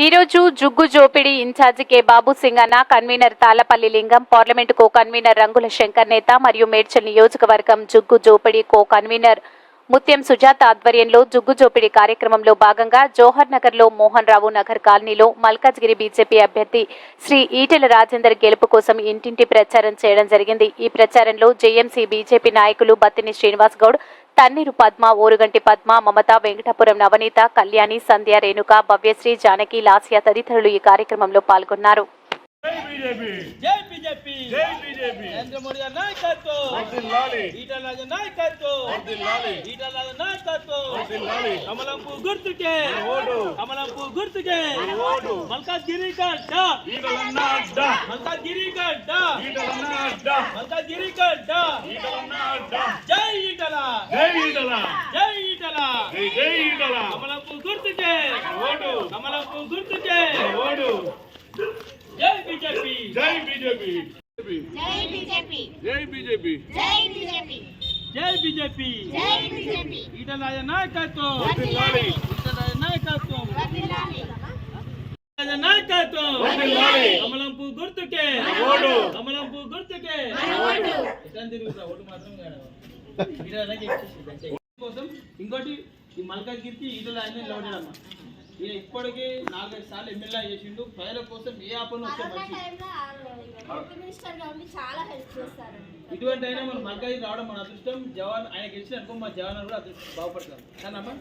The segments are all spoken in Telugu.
ఈరోజు జుగ్గు జోపిడి ఇన్ఛార్జి కె బాబు సింగ్ అన్న convener Talapalli Lingam parliament co convener Rangula Shankar నేత మరియు మేడ్చల్ నియోజకవర్గం జుగ్గు జోపిడి కో కన్వీనర్ ముత్యం సుజాత ఆధ్వర్యంలో జుగ్గు జోపిడి కార్యక్రమంలో భాగంగా జోహర్ నగర్లో మోహన్ రావు నగర్ కాలనీలో మల్కాజ్గిరి బీజేపీ అభ్యర్థి శ్రీ ఈటెల రాజేందర్ గెలుపు కోసం ఇంటింటి ప్రచారం చేయడం జరిగింది. ఈ ప్రచారంలో జేఎంసీ బీజేపీ నాయకులు బత్తిని శ్రీనివాస్ గౌడ్ తన్నీరు పద్మ ఓరుగంటి పద్మ మమత వెంకటాపురం నవనీత కళ్యాణి సంధ్య రేణుక భవ్యశ్రీ జానకి లాస్య తదితరులు ఈ కార్యక్రమంలో పాల్గొన్నారు. జై బీజేపీ. జై బీజేపీ. జై బీజేపీ. నరేంద్ర మోడీ గారి నాయకత్వం. వర్ధిల్లాలి ఈటల రాజు నాయకత్వం. వర్ధిల్లాలి ఈటల రాజు నాయకత్వం. వర్ధిల్లాలి కమలంపు గుర్తుకే. ఓటు. కమలంపు గుర్తుకే. ఓటు. మల్కాజ్గిరి గడ్డ ఈటలన్న అడ్డ మల్కాజ్గిరి గడ్డ ఈటలన్న అడ్డ మల్కాజ్గిరి గడ్డ ఈటలన్న అడ్డ జై ఈటల. జై ఈటల. జై ఈటల. జై జై ఈటల. కమలంపు గుర్తుకే. ఓటు. కమలంపు గుర్తుకే ఓటు జై బీజేపీ జై బీజేపీ. జై బీజేపీ. జై బీజేపీ. జై బీజేపీ. జై బీజేపీ. జై బీజేపీ. ఈటల రాజు నాయకత్వం వర్ధిల్లాలి నాయకత్వం. వర్ధిల్లాలి రాజు నాయకత్వం. వర్ధిల్లాలి కమలంపు గుర్తుకే. ఓటు. కమలంపు గుర్తుకే. ఓటు. ఎట్లా తిరుగుతా ఓటు మాత్రం కాదు. కోసం ఇంకోటి ఈ మల్కాజ్గిరికి ఈటల ఆయన నిలబడ్డాడమ్మా ఈయన ఇప్పటికీ నాలుగైదు సార్లు ఎమ్మెల్యే చేసిండు ప్రజల కోసం ఏ ఆపణ వస్తే కరోనా మంచి టైంలో హెల్త్ మినిస్టర్గా ఉండి చాలా హెల్ప్ చేస్తారు ఇటువంటి అయినా మన మల్కాజ్గిరి రావడం మన అదృష్టం జవాన్ ఆయన గెలిచిన అనుకో మా జవాన్ కూడా అదృష్టం బాగుపడతారు కానమ్మా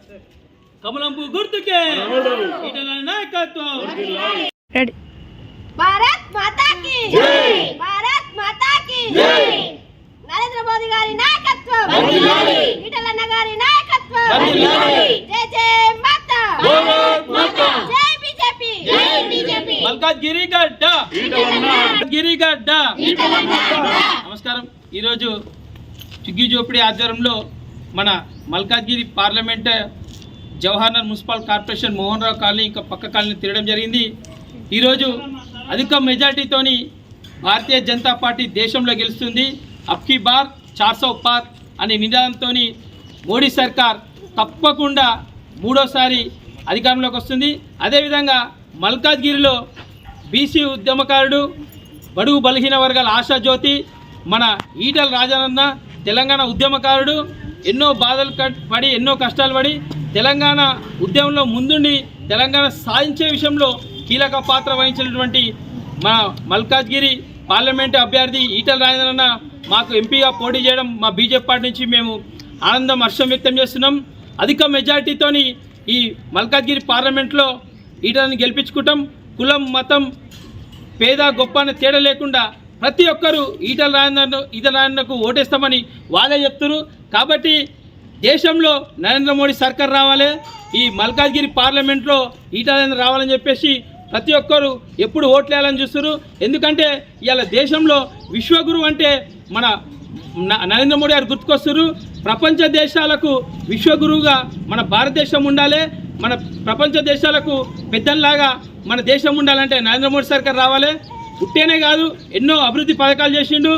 కమలంపు గుర్తుకే ఈటల నాయకత్వం భారత్ మాతా కి జై భారత్ మాతా కి జై నరేంద్ర మోదీ గారి నాయకత్వం వర్ధిల్లాలి ఈటలన్న గారి నాయకత్వం వర్ధిల్లాలి. జై జై మాతా మాతా జై బీజేపీ జై బీజేపీ మల్కాజ్గిరి గడ్డ ఈటలన్న గిరి గడ్డ ఈటలన్న నమస్కారం. ఈరోజు చుగ్గి జోపిడి ఆధ్వర్యంలో మన Malkajgiri parliament Jawaharlal municipal corporation Mohan Rao colony ఇంకా పక్క కాలనీ తిరగడం జరిగింది. ఈరోజు అధిక మెజార్టీతోని భారతీయ జనతా పార్టీ దేశంలో గెలుస్తుంది. అప్కి బార్ చార్సౌ పార్ అనే నినాదంతో మోడీ సర్కార్ తప్పకుండా మూడోసారి అధికారంలోకి వస్తుంది. అదేవిధంగా మల్కాజ్గిరిలో బీసీ ఉద్యమకారుడు బడుగు బలహీన వర్గాల ఆశాజ్యోతి మన ఈటల రాజానన్న తెలంగాణ ఉద్యమకారుడు ఎన్నో బాధలు పడి ఎన్నో కష్టాలు పడి తెలంగాణ ఉద్యమంలో ముందుండి తెలంగాణ సాధించే విషయంలో కీలక పాత్ర వహించినటువంటి మా మల్కాజ్గిరి పార్లమెంటు అభ్యర్థి ఈటల రాజేంద్రన్న మాకు ఎంపీగా పోటీ చేయడం మా బీజేపీ పార్టీ నుంచి మేము ఆనందం హర్షం వ్యక్తం చేస్తున్నాం. అధిక మెజార్టీతోని ఈ మల్కాజ్గిరి పార్లమెంట్లో ఈటలను గెలిపించుకుంటాం. కులం మతం పేద గొప్ప అనే తేడా లేకుండా ప్రతి ఒక్కరూ ఈటల రాజేంద్ర ఈటల రాజేంద్రకు ఓటేస్తామని వాళ్ళే చెప్తున్నారు. కాబట్టి దేశంలో నరేంద్ర మోడీ సర్కార్ రావాలి ఈ మల్కాజ్గిరి పార్లమెంట్లో ఈటల రావాలని చెప్పేసి ప్రతి ఒక్కరు ఎప్పుడు ఓట్లేయాలని చూస్తారు ఎందుకంటే ఇవాళ దేశంలో విశ్వగురు అంటే మన నరేంద్ర మోడీ గారు గుర్తుకొస్తారు ప్రపంచ దేశాలకు విశ్వగురువుగా మన భారతదేశం ఉండాలి. మన ప్రపంచ దేశాలకు పెద్దలాగా మన దేశం ఉండాలంటే నరేంద్ర మోడీ సర్కార్ రావాలి. పుట్టేనే కాదు ఎన్నో అభివృద్ధి పథకాలు చేసిండు.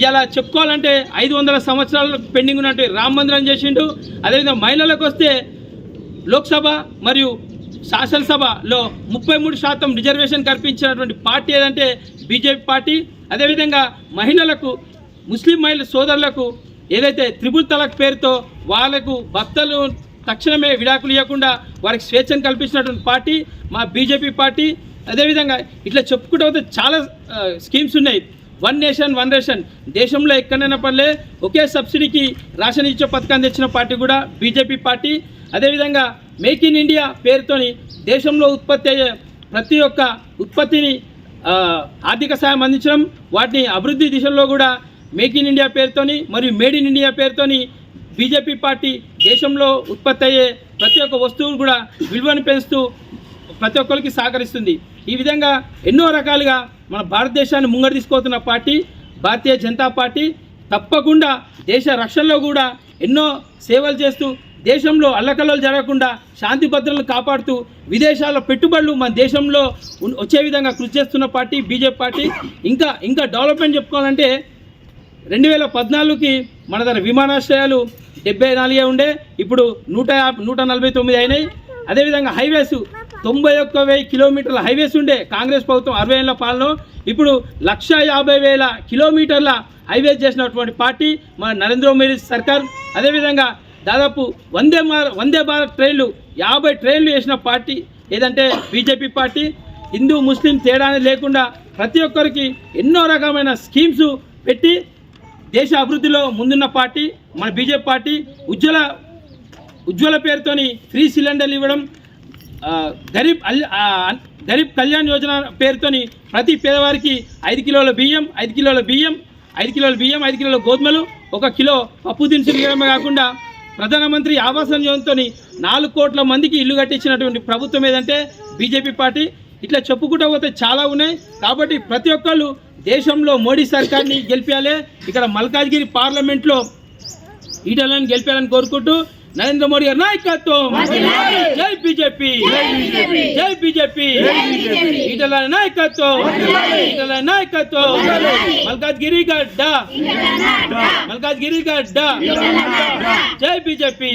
ఇలా చెప్పుకోవాలంటే ఐదు వందల సంవత్సరాలు పెండింగ్ ఉన్నట్టు రామ మందిరం చేసిండు. అదేవిధంగా మహిళలకు వస్తే లోక్సభ మరియు శాసనసభలో ముప్పై మూడు శాతం రిజర్వేషన్ కల్పించినటువంటి పార్టీ ఏదంటే బీజేపీ పార్టీ. అదేవిధంగా మహిళలకు ముస్లిం మహిళ సోదరులకు ఏదైతే త్రిపుల్ తలక్ పేరుతో వాళ్ళకు భక్తలు తక్షణమే విడాకులు ఇవ్వకుండా వారికి స్వేచ్ఛను కల్పించినటువంటి పార్టీ మా బీజేపీ పార్టీ. అదేవిధంగా ఇట్లా చెప్పుకుంటే పోతే చాలా స్కీమ్స్ ఉన్నాయి. One nation one ration. దేశంలో ఎక్కడైనా పర్లే ఒకే సబ్సిడీకి రేషన్ ఇచ్చే పథకాన్ని తెచ్చిన పార్టీ కూడా బీజేపీ పార్టీ. అదేవిధంగా మేక్ ఇన్ ఇండియా పేరుతోని దేశంలో ఉత్పత్తి అయ్యే ప్రతి ఒక్క ఉత్పత్తిని ఆర్థిక సాయం అందించడం వాటిని అభివృద్ధి దిశలో కూడా మేక్ ఇన్ ఇండియా పేరుతోని మరియు మేడ్ ఇన్ ఇండియా పేరుతోని బీజేపీ పార్టీ దేశంలో ఉత్పత్తి అయ్యే ప్రతి ఒక్క వస్తువును కూడా విలువను పెంచుతూ ప్రతి ఒక్కరికి సహకరిస్తుంది. ఈ విధంగా ఎన్నో రకాలుగా మన భారతదేశాన్ని ముంగడు తీసుకోతున్న పార్టీ భారతీయ జనతా పార్టీ తప్పకుండా దేశ రక్షణలో కూడా ఎన్నో సేవలు చేస్తూ దేశంలో అల్లకల్లలు జరగకుండా శాంతి భద్రతలను కాపాడుతూ విదేశాల పెట్టుబడులు మన దేశంలో వచ్చే విధంగా కృషి చేస్తున్న పార్టీ బీజేపీ పార్టీ. ఇంకా ఇంకా డెవలప్మెంట్ చెప్పుకోవాలంటే రెండు వేల పద్నాలుగుకి మన దగ్గర విమానాశ్రయాలు డెబ్బై నాలుగే ఉండే ఇప్పుడు నూట నూట నలభై తొమ్మిది అయినాయి. అదేవిధంగా హైవేస్ తొంభై ఒక్క వెయ్యి కిలోమీటర్ల హైవేస్ ఉండే కాంగ్రెస్ ప్రభుత్వం అరవై ఏళ్ళ పాలన ఇప్పుడు లక్ష యాభై వేల కిలోమీటర్ల హైవేస్ చేసినటువంటి పార్టీ మన నరేంద్ర మోడీ సర్కార్. అదేవిధంగా దాదాపు వందే మార్ వందే భారత్ ట్రైన్లు యాభై ట్రైన్లు వేసిన పార్టీ ఏదంటే బీజేపీ పార్టీ. హిందూ ముస్లిం తేడా లేకుండా ప్రతి ఒక్కరికి ఎన్నో రకమైన స్కీమ్స్ పెట్టి దేశ అభివృద్ధిలో ముందున్న పార్టీ మన బీజేపీ పార్టీ ఉజ్వల ఉజ్వల పేరుతోని ఫ్రీ సిలిండర్లు ఇవ్వడం గరీబ్ అల్- గరీబ్ కళ్యాణ్ యోజన పేరుతోని ప్రతి పేదవారికి ఐదు కిలోల బియ్యం ఐదు కిలోల బియ్యం ఐదు కిలోల బియ్యం ఐదు కిలోల గోధుమలు ఒక కిలో పప్పు దినుసులు ఇవ్వడమే కాకుండా ప్రధానమంత్రి ఆవాస యోజనతో నాలుగు కోట్ల మందికి ఇల్లు కట్టించినటువంటి ప్రభుత్వం ఏదంటే బీజేపీ పార్టీ. ఇట్లా చెప్పుకుంటూ పోతే చాలా ఉన్నాయి. కాబట్టి ప్రతి ఒక్కళ్ళు దేశంలో మోడీ సర్కార్ని గెలిపించాలి ఇక్కడ మల్కాజ్గిరి పార్లమెంట్లో ఈటలను గెలిపాలని కోరుకుంటూ నరేంద్ర మోడీ గారి నాయకత్వం. జై బీజేపీ. జై బీజేపీ. ఈటల నాయకత్వం. ఈటల నాయకత్వం. మల్కాజ్గిరి గడ్డ. మల్కాజ్గిరి గడ్డ. జై బీజేపీ.